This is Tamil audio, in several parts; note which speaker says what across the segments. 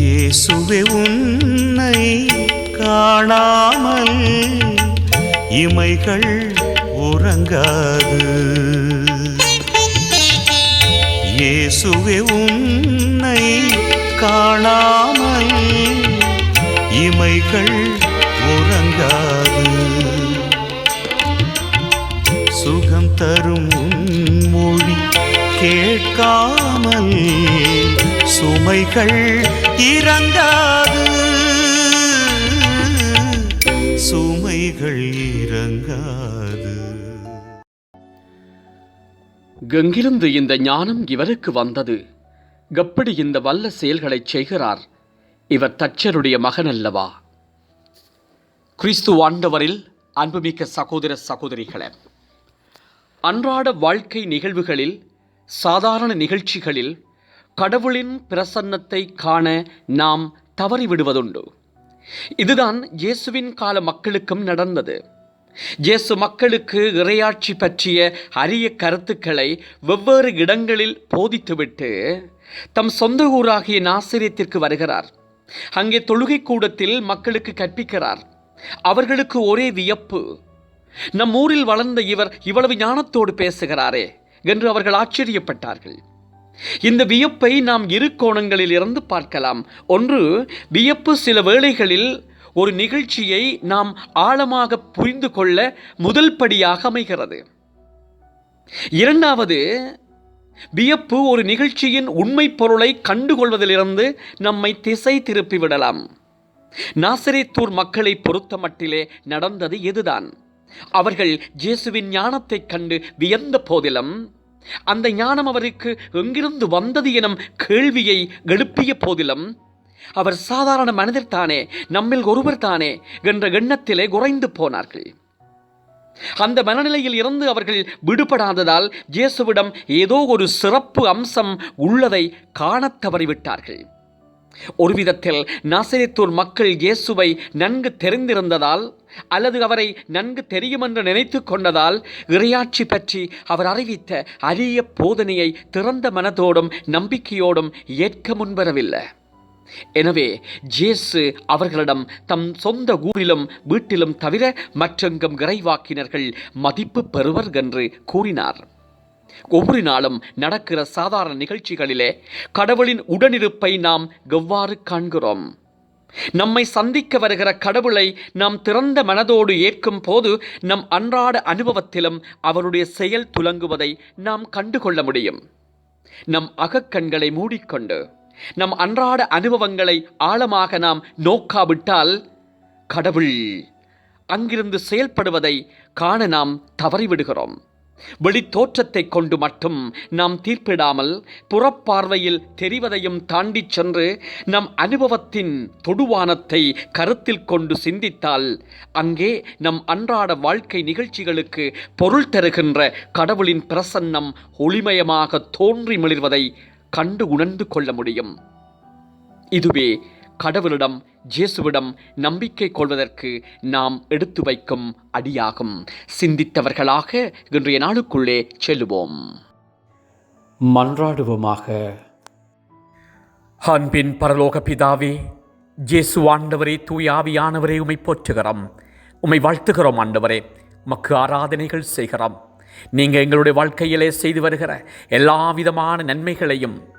Speaker 1: இயேசுவே உன்னை காணாமல் இமைகள் உறங்காது. இயேசுவே உன்னை காணாமல் இமைகள் கண்கள் இறங்காது சுமைகள் இறங்காது
Speaker 2: எங்கிருந்து இந்த ஞானம் இவருக்கு வந்தது. எப்படி இந்த வல்ல செயல்களைச் செய்கிறார். இவர் தச்சருடைய மகன் அல்லவா கிறிஸ்து ஆண்டவரில் அன்புமிக்க சகோதர சகோதரிகளே அன்றாட வாழ்க்கை நிகழ்வுகளில் சாதாரண நிகழ்ச்சிகளில் கடவுளின் பிரசன்னத்தை காண நாம் தவறிவிடுவதுண்டு. இதுதான் இயேசுவின் கால மக்களுக்கும் நடந்தது. இயேசு மக்களுக்கு இறையாட்சி பற்றிய அரிய கருத்துக்களை வெவ்வேறு இடங்களில் போதித்துவிட்டு தம் சொந்த ஊராகிய நாசிரியத்திற்கு வருகிறார். அங்கே தொழுகை கூடத்தில் மக்களுக்கு கற்பிக்கிறார். அவர்களுக்கு ஒரே வியப்பு. நம் ஊரில் வளர்ந்த இவர் இவ்வளவு ஞானத்தோடு பேசுகிறாரே என்று அவர்கள் ஆச்சரியப்பட்டார்கள். இந்த வியப்பை நாம் இரு கோணங்களில் இருந்து பார்க்கலாம். ஒன்று வியப்பு சில வேளைகளில் ஒரு நிகழ்ச்சியை நாம் ஆழமாக புரிந்து கொள்ள முதல் படியாக அமைகிறது. இரண்டாவது வியப்பு ஒரு நிகழ்ச்சியின் உண்மை பொருளை கண்டுகொள்வதிலிருந்து நம்மை திசை திருப்பி விடலாம். நாசரேத்தூர் மக்களை பொறுத்தமட்டிலே நடந்தது இதுதான் அவர்கள் இயேசுவின் ஞானத்தைக் கண்டு வியந்த போதிலும் அந்த ஞானம் அவருக்கு எங்கிருந்து வந்தது எனும் கேள்வியை எழுப்பிய போதிலும் அவர் சாதாரண மனிதர் தானே நம்மில் ஒருவர் தானே என்ற எண்ணத்திலே குறைந்து போனார்கள். அந்த மனநிலையில் இருந்து அவர்கள் விடுபடாததால் இயேசுவிடம் ஏதோ ஒரு சிறப்பு அம்சம் உள்ளதை காணத் தவறிவிட்டார்கள். ஒரு விதத்தில் நாசரித்தூர் மக்கள் இயேசுவை நன்கு தெரிந்திருந்ததால் அல்லது அவரை நன்கு தெரியுமென்று நினைத்து கொண்டதால் இறையாட்சி பற்றி அவர் அறிவித்த அரிய போதனையை திறந்த மனதோடும் நம்பிக்கையோடும் ஏற்க முன்வரவில்லை. எனவே ஜேசு அவர்களிடம் தம் சொந்த ஊரிலும் வீட்டிலும் தவிர மற்றெங்கும் இறைவாக்கினர்கள் மதிப்பு பெறுவர் என்று கூறினார். ஒவ்வொரு நாளும் நடக்கிற சாதாரண நிகழ்ச்சிகளிலே கடவுளின் உடனிருப்பை நாம் எவ்வாறு காண்கிறோம்? நம்மை சந்திக்க வருகிற கடவுளை நாம் திறந்த மனதோடு ஏற்கும் போது நம் அன்றாட அனுபவத்திலும் அவருடைய செயல் துலங்குவதை நாம் கண்டுகொள்ள முடியும். நம் அகக்கண்களை மூடிக்கொண்டு நம் அன்றாட அனுபவங்களை ஆழமாக நாம் நோக்காவிட்டால் கடவுள் அங்கிருந்து செயல்படுவதை காண நாம் தவறிவிடுகிறோம். வெளித்தோற்றத்தை கொண்டு மட்டும் நாம் தீர்ப்பிடாமல் புறப்பார்வையில் தெரிவதையும் தாண்டிச் சென்று நம் அனுபவத்தின் தொடுவானத்தை கருத்தில் கொண்டு சிந்தித்தால் அங்கே நம் அன்றாட வாழ்க்கை நிகழ்ச்சிகளுக்கு பொருள் தருகின்ற கடவுளின் பிரசன்னம் ஒளிமயமாக தோன்றி மிளிர்வதை கண்டு உணர்ந்து கொள்ள முடியும். இதுவே கடவுளிடம் இயேசுவிடம் நம்பிக்கை கொள்வதற்கு நாம் எடுத்து வைக்கும் அடியாகும். சிந்தித்தவர்களாக இன்றைய நாளுக்குள்ளே செல்லுவோம். மன்றாடுவோமாக. அன்பின் பரலோக பிதாவே ஜேசு ஆண்டவரே தூயாவியானவரே உமை போற்றுகிறோம். உமை வாழ்த்துகிறோம் ஆண்டவரே மக்கு ஆராதனைகள் செய்கிறோம். நீங்கள் எங்களுடைய வாழ்க்கையிலே செய்து வருகிற எல்லா விதமான நன்மைகளையும்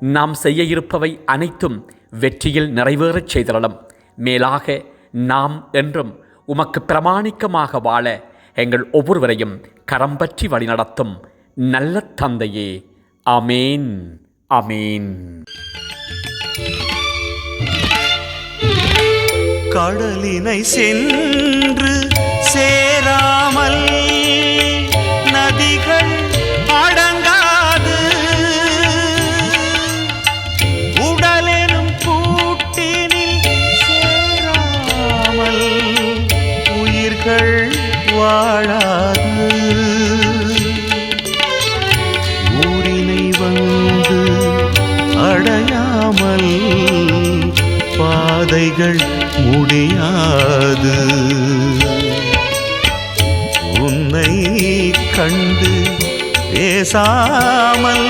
Speaker 2: நாம் செய்ய இருப்பவை அனைத்தும் வெற்றியில் நிறைவேறச் செய்திடலாம் மேலாக நாம் என்றும் உமக்கு பிரமாணிக்கமாக வாழ எங்கள் ஒவ்வொருவரையும் கரம் பற்றி வழிநடத்தும் நல்ல தந்தையே. அமேன் அமேன்
Speaker 1: கடலினை சென்று சேராமல் உன்னை கண்டு பேசாமல்